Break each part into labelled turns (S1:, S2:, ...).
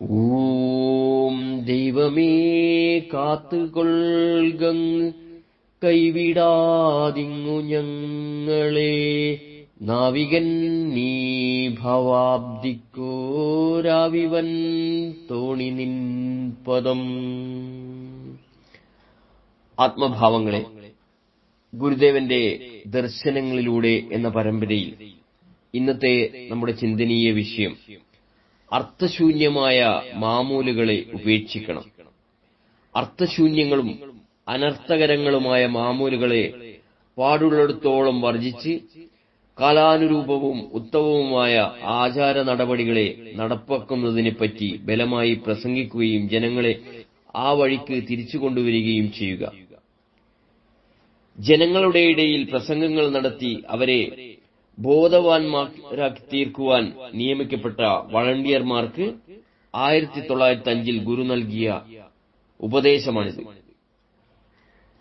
S1: ഓം ദൈവമേ കാത്തുകൊൾഗങ് കൈവിടാതിങ്ങു ഞങ്ങളെ. നാവികൻ നീ ഭവാബ്ദിക്കോരാവിവൻ തോണി നിൻ പദം. ആത്മഭാവങ്ങളെ ഗുരുദേവന്റെ ദർശനങ്ങളിലൂടെ എന്ന പരമ്പരയിൽ ഇന്നത്തെ നമ്മുടെ ചിന്തനീയ വിഷയം അർത്ഥശൂന്യമായ മാമൂലുകളെ ഉപേക്ഷിക്കണം. അർത്ഥശൂന്യങ്ങളും അനർത്ഥകരങ്ങളുമായ മാമൂലുകളെ പാടുള്ളിടത്തോളം വർജിച്ച് കാലാനുരൂപവും ഉത്തമവുമായ ആചാര നടപടികളെ നടപ്പാക്കുന്നതിനെപ്പറ്റി ബലമായി പ്രസംഗിക്കുകയും ജനങ്ങളെ ആ വഴിക്ക് തിരിച്ചു കൊണ്ടുവരികയും ചെയ്യുക. ജനങ്ങളുടെ ഇടയിൽ പ്രസംഗങ്ങൾ നടത്തി അവരെ ബോധവാന്മാരാക്കി തീർക്കുവാൻ നിയമിക്കപ്പെട്ട വളണ്ടിയർമാർക്ക് ആയിരത്തി തൊള്ളായിരത്തി അഞ്ചിൽ ഗുരു നൽകിയ ഉപദേശമാണിത്.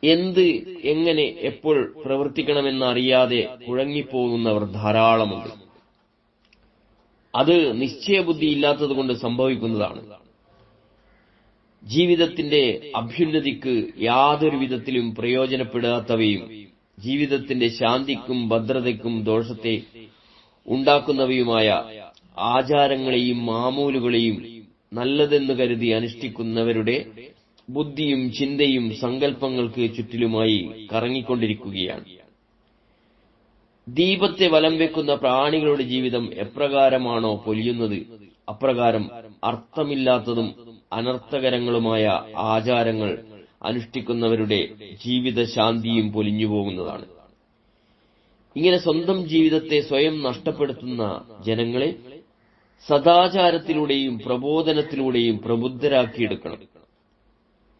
S1: എന്ത് എങ്ങനെ എപ്പോൾ പ്രവർത്തിക്കണമെന്നറിയാതെ കുഴങ്ങിപ്പോകുന്നവർ ധാരാളമുണ്ട്. അത് നിശ്ചയബുദ്ധി ഇല്ലാത്തതുകൊണ്ട് സംഭവിക്കുന്നതാണ്. ജീവിതത്തിന്റെ അഭ്യുന്നതിക്ക് യാതൊരു വിധത്തിലും പ്രയോജനപ്പെടാത്തവയും ജീവിതത്തിന്റെ ശാന്തിക്കും ഭദ്രതയ്ക്കും ദോഷത്തെ ഉണ്ടാക്കുന്നവയുമായ ആചാരങ്ങളെയും മാമൂലുകളെയും നല്ലതെന്ന് കരുതി അനുഷ്ഠിക്കുന്നവരുടെ ബുദ്ധിയും ചിന്തയും സങ്കല്പങ്ങൾക്ക് ചുറ്റിലുമായി കറങ്ങിക്കൊണ്ടിരിക്കുകയാണ്. ദീപത്തെ വലം വെക്കുന്ന പ്രാണികളുടെ ജീവിതം എപ്രകാരമാണോ പൊലിയുന്നത്? അപ്രകാരം അർത്ഥമില്ലാത്തതും അനർത്ഥകരങ്ങളുമായ ആചാരങ്ങൾ അനുഷ്ഠിക്കുന്നവരുടെ ജീവിതശാന്തിയും പൊലിഞ്ഞു പോകുന്നതാണ്. ഇങ്ങനെ സ്വന്തം ജീവിതത്തെ സ്വയം നഷ്ടപ്പെടുത്തുന്ന ജനങ്ങളെ സദാചാരത്തിലൂടെയും പ്രബോധനത്തിലൂടെയും പ്രബുദ്ധരാക്കിയെടുക്കണം.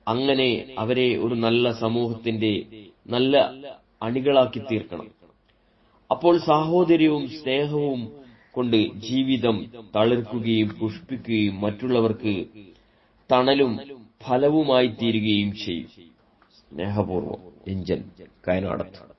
S1: അങ്ങനെ അവരെ ഒരു നല്ല സമൂഹത്തിന്റെ നല്ല അണികളാക്കി തീർക്കണം. അപ്പോൾ സാഹോദര്യവും സ്നേഹവും കൊണ്ട് ജീവിതം തളിർക്കുകയും പുഷ്പിക്കുകയും മറ്റുള്ളവർക്ക് തണലും ഫലവുമായി തീരുകയും ചെയ്യും. സ്നേഹപൂർവം എഞ്ചൻ കയനാടത്ത്